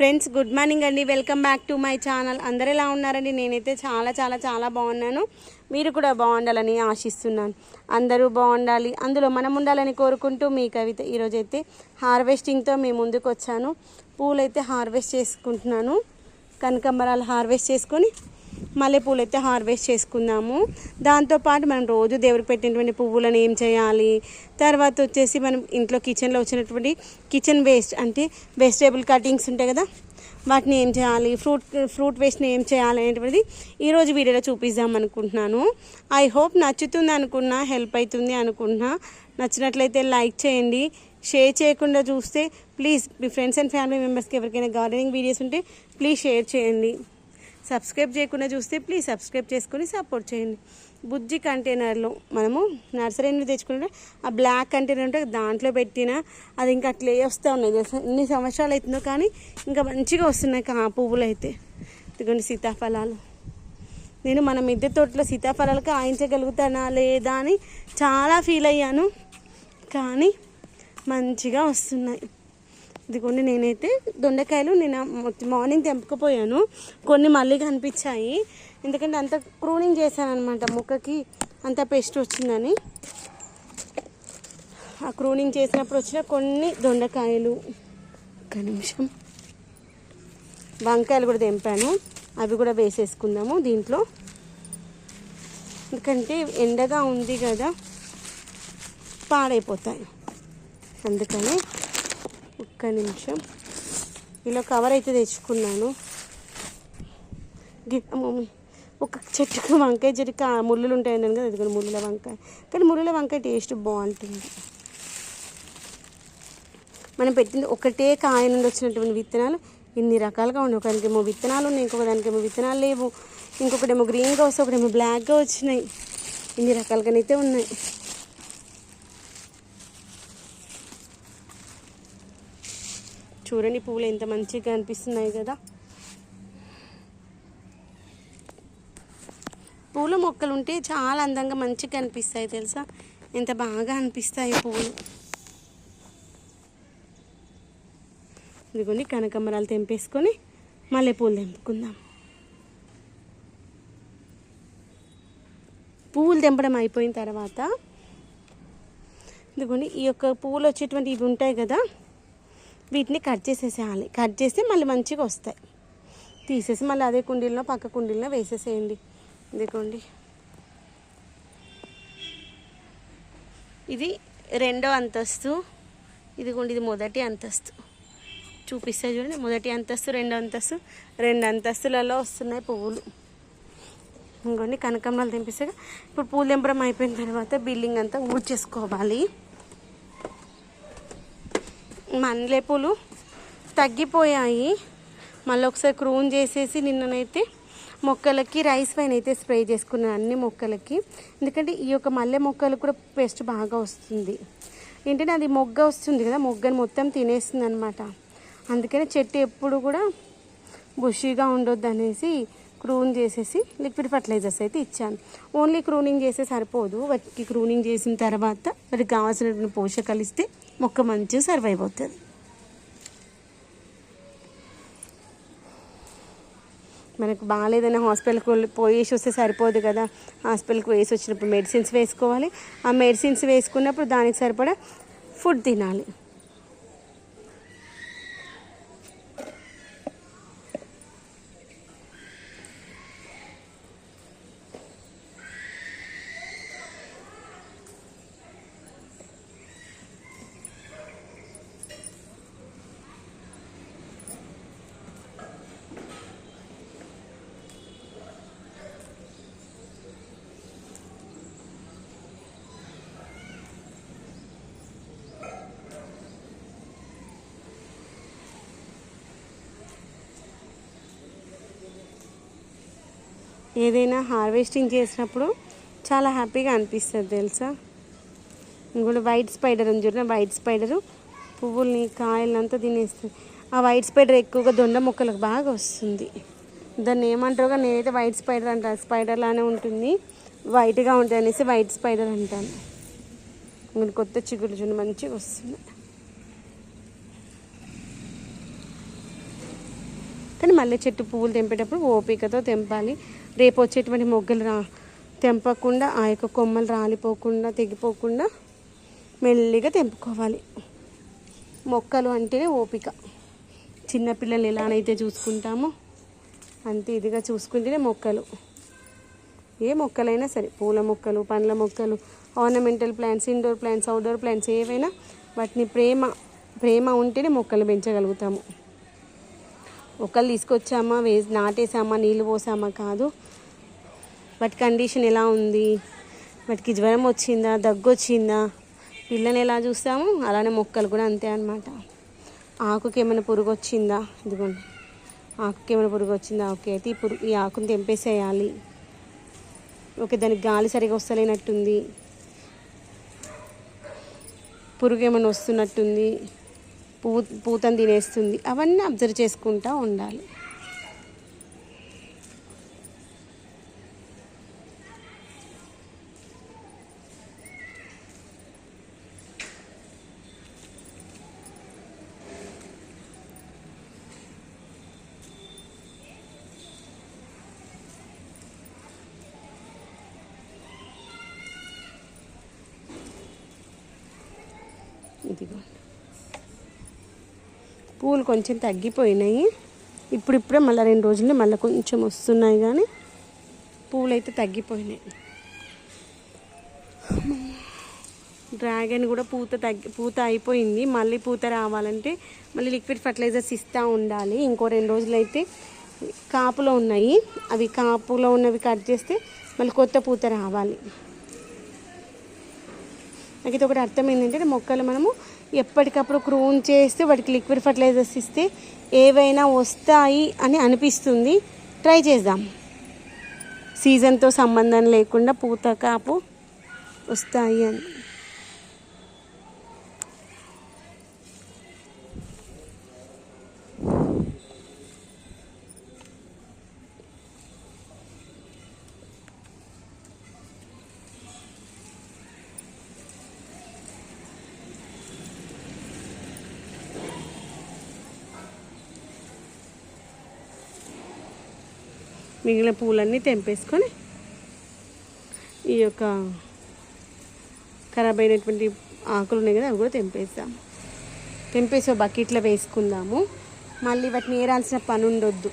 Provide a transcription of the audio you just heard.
Friends good morning అండి. Welcome back to my channel. అందరు ఎలా ఉన్నారండి? నేనైతే చాలా చాలా చాలా బాగున్నాను. మీరు కూడా బాగుండాలని ఆశిస్తున్నాను. అందరూ బాగుండాలి. అందులో మనం ఉండాలని కోరుకుంటూ మీ కవిత ఈరోజైతే హార్వెస్టింగ్తో మీ ముందుకు వచ్చాను పూలైతే హార్వెస్ట్ చేసుకుంటున్నాను. కనకంబరాలు హార్వెస్ట్ చేసుకొని మల్లెపూలు అయితే హార్వెస్ట్ చేసుకుందాము. దాంతోపాటు మనం రోజు దేవుడికి పెట్టినటువంటి పువ్వులను ఏం చేయాలి? తర్వాత వచ్చేసి మనం ఇంట్లో కిచెన్లో వచ్చినటువంటి కిచెన్ వేస్ట్ అంటే వెజిటేబుల్ కటింగ్స్ ఉంటాయి కదా? వాటిని ఏం చేయాలి? ఫ్రూట్ ఫ్రూట్ వేస్ట్ని ఏం చేయాలి అనేటువంటిది ఈరోజు వీడియోలో చూపిద్దాం అనుకుంటున్నాను. ఐ హోప్ నచ్చుతుంది అనుకున్నా హెల్ప్ అవుతుంది అనుకుంటున్నా నచ్చినట్లయితే లైక్ చేయండి. షేర్ చేయకుండా చూస్తే ప్లీజ్ మీ ఫ్రెండ్స్ అండ్ ఫ్యామిలీ మెంబర్స్కి ఎవరికైనా గార్డెనింగ్ వీడియోస్ ఉంటే ప్లీజ్ షేర్ చేయండి. సబ్స్క్రైబ్ చేయకుండా చూస్తే ప్లీజ్ సబ్స్క్రైబ్ చేసుకొని సపోర్ట్ చేయండి. బుజ్జి కంటైనర్లో మనము నర్సరీ నుండి తెచ్చుకుంటే ఆ బ్లాక్ కంటైనర్ ఉంటే దాంట్లో పెట్టిన అది ఇంకా అట్లే వస్తూ ఉన్నాయి. తెలుసా? ఎన్ని సంవత్సరాలు అవుతుందో కానీ ఇంకా మంచిగా వస్తున్నాయి ఆ పువ్వులు అయితే. ఇదిగోండి సీతాఫలాలు. నేను మన మిద్దె తోటలో సీతాఫలాలు కాయించగలుగుతానా లేదా అని చాలా ఫీల్ అయ్యాను. కానీ మంచిగా వస్తున్నాయి. ఇదిగోండి నేనైతే దొండకాయలు నేను మార్నింగ్ తెంపుకుపోయాను. కొన్ని మళ్ళీ కనిపించాయి. ఎందుకంటే అంత క్రూనింగ్ చేశాను అనమాట మొక్కకి అంత పేస్ట్ వచ్చిందని. ఆ క్రూనింగ్ చేసినప్పుడు వచ్చిన కొన్ని దొండకాయలు. ఒక నిమిషం. వంకాయలు కూడా తెంపాను. అవి కూడా వేసేసుకుందాము దీంట్లో. ఎందుకంటే ఎండగా ఉంది కదా పాడైపోతాయి. అందుకని ఒక్క నిమిషం. ఇలా కవర్ అయితే తెచ్చుకున్నాను. ఒక చెట్టుకు వంకాయ చెట్టుకు ముళ్ళులు ఉంటాయి కదా ఇది ముళ్ళుల వంకాయ. కానీ ముళ్ళుల వంకాయ టేస్ట్ బాగుంటుంది. మనం పెట్టింది ఒకటే కాయ నుండి వచ్చినటువంటి విత్తనాలు. ఇన్ని రకాలుగా ఉన్నాయి. ఒకదానికేమో విత్తనాలు ఉన్నాయి ఇంకొక దానికేమో విత్తనాలు లేవు. ఇంకొకటేమో గ్రీన్గా వస్తే ఒకటేమో బ్లాక్గా వచ్చినాయి. ఇన్ని రకాలుగానైతే ఉన్నాయి. చూడండి పువ్వులు ఎంత మంచిగా అనిపిస్తున్నాయి కదా. పూల మొక్కలు ఉంటే చాలా అందంగా మంచిగా అనిపిస్తాయి తెలుసా? ఎంత బాగా అనిపిస్తాయి పువ్వులు ఇదిగోండి కనకమరాలు తెంపేసుకొని మల్లెపూలు తెంపుకుందాం. పువ్వులు తెంపడం అయిపోయిన తర్వాత ఇదిగోండి ఈ యొక్క పువ్వులు వచ్చేటువంటి ఇవి ఉంటాయి కదా వీటిని కట్ చేసేసేయాలి. కట్ చేస్తే మళ్ళీ మంచిగా వస్తాయి. తీసేసి మళ్ళీ అదే కుండీల్లో పక్క కుండీల్లో వేసేసేయండి. ఇదిగోండి. ఇది రెండో అంతస్తు. ఇదిగోండి ఇది మొదటి అంతస్తు. చూపిస్తా చూడండి. మొదటి అంతస్తు రెండో అంతస్తు. రెండు అంతస్తులలో వస్తున్నాయి పువ్వులు. ఇంకోండి కనకమ్మలు తెంపిస్తాగా ఇప్పుడు పూలు తెంపడం అయిపోయిన తర్వాత బిల్డింగ్ అంతా ఊడ్చేసుకోవాలి. మల్లెపూలు తగ్గిపోయాయి. మళ్ళీ ఒకసారి క్రూన్ చేసేసి నిన్ననైతే మొక్కలకి రైస్ పైన అయితే స్ప్రే చేసుకున్నాను అన్ని మొక్కలకి. ఎందుకంటే ఈ యొక్క మల్లె మొక్కలు కూడా పెస్ట్ బాగా వస్తుంది. ఏంటంటే అది మొగ్గ వస్తుంది కదా మొగ్గని మొత్తం తినేస్తుంది అనమాట అందుకని చెట్టు ఎప్పుడు కూడా బుషీగా ఉండొద్దు అనేసి క్రూన్ చేసేసి లిక్విడ్ ఫర్టిలైజర్స్ అయితే ఇచ్చాను. ఓన్లీ క్రూనింగ్ చేస్తే సరిపోదు. వాటికి క్రూనింగ్ చేసిన తర్వాత వాటికి కావాల్సినటువంటి పోషకాలు ఇస్తే మొక్క మంచిగా సర్వ్ అయిపోతుంది. మనకు బాగాలేదని హాస్పిటల్కి వెళ్ళి పోయేసి వస్తే సరిపోదు కదా. హాస్పిటల్కి వేసి వచ్చినప్పుడు మెడిసిన్స్ వేసుకోవాలి. ఆ మెడిసిన్స్ వేసుకున్నప్పుడు దానికి సరిపడా ఫుడ్ తినాలి. ఏదైనా హార్వెస్టింగ్ చేసినప్పుడు చాలా హ్యాపీగా అనిపిస్తుంది తెలుసా? ఇంకోటి వైట్ స్పైడర్ అని చూడండి వైట్ స్పైడరు పువ్వుల్ని కాయలంతా తినేస్తుంది. ఆ వైట్ స్పైడర్ ఎక్కువగా దొండ మొక్కలకు బాగా వస్తుంది. దాన్ని ఏమంటారుగా? నేనైతే వైట్ స్పైడర్ అంటాను స్పైడర్లానే ఉంటుంది. వైట్గా ఉంటుంది అనేసి వైట్ స్పైడర్ అంటాను. ఇంకొక కొత్త చిగురు చూడండి మంచిగా వస్తుంది. కానీ మల్లె చెట్టు పువ్వులు తెంపేటప్పుడు ఓపికతో తెంపాలి. రేపు వచ్చేటువంటి మొగ్గలు రా తెంపకుండా ఆ యొక్క కొమ్మలు రాలిపోకుండా తెగిపోకుండా మెల్లిగా తెంపుకోవాలి. మొక్కలు అంటేనే ఓపిక. చిన్నపిల్లలు ఎలానైతే చూసుకుంటామో అంతే ఇదిగా చూసుకుంటేనే మొక్కలు. ఏ మొక్కలైనా సరే పూల మొక్కలు పండ్ల మొక్కలు ornamental plants indoor plants outdoor plants ఏవైనా వాటిని ప్రేమ ప్రేమ ఉంటేనే మొక్కలు పెంచగలుగుతాము. ఒకళ్ళు తీసుకొచ్చామా వేసి నాటేసామా నీళ్ళు పోసామా కాదు. వాటి కండిషన్ ఎలా ఉంది? వాటికి జ్వరం వచ్చిందా దగ్గు వచ్చిందా? పిల్లని ఎలా చూస్తాము? అలానే మొక్కలు కూడా అంతే అన్నమాట. ఆకుకి ఏమైనా పురుగు వచ్చిందా? ఇదిగోండి. ఆకుకి ఏమైనా పురుగు వచ్చిందా? ఓకే అయితే ఈ పురుగు ఈ ఆకుని తెంపేసేయాలి. ఓకే దానికి గాలి సరిగా వస్తలేనట్టుంది. పురుగు ఏమైనా వస్తున్నట్టుంది? పూ పూతను తినేస్తుంది. అవన్నీ అబ్జర్వ్ చేసుకుంటూ ఉండాలి. ఇదిగోండి పూలు కొంచెం తగ్గిపోయినాయి. ఇప్పుడిప్పుడే మళ్ళీ రెండు రోజుల్లో మళ్ళీ కొంచెం వస్తున్నాయి కానీ పూలు అయితే తగ్గిపోయినాయి. డ్రాగన్ కూడా పూత తగ్గి పూత అయిపోయింది. మళ్ళీ పూత రావాలంటే మళ్ళీ లిక్విడ్ ఫర్టిలైజర్స్ ఇస్తూ ఉండాలి. ఇంకో రెండు రోజులు అయితే కాపులో ఉన్నాయి. అవి కాపులో ఉన్నవి కట్ చేస్తే మళ్ళీ కొత్త పూత రావాలి. నాకు ఇది ఒకటి అర్థం ఏంటంటే మొక్కలు మనము ఎప్పటికప్పుడు క్రూన్ చేస్తే వాటికి లిక్విడ్ ఫర్టిలైజర్స్ ఇస్తే ఏవైనా వస్తాయి అని అనిపిస్తుంది. ట్రై చేద్దాం. సీజన్తో సంబంధం లేకుండా పూత కాపు వస్తాయి అని. మిగిలిన పూలన్నీ తెంపేసుకొని ఈ యొక్క ఖరాబ్ అయినటువంటి ఆకులు ఉన్నాయి కదా అవి కూడా తెంపేస్తాము తెంపేసి బకెట్లో వేసుకుందాము. మళ్ళీ వాటిని ఏరాల్సిన పని ఉండొద్దు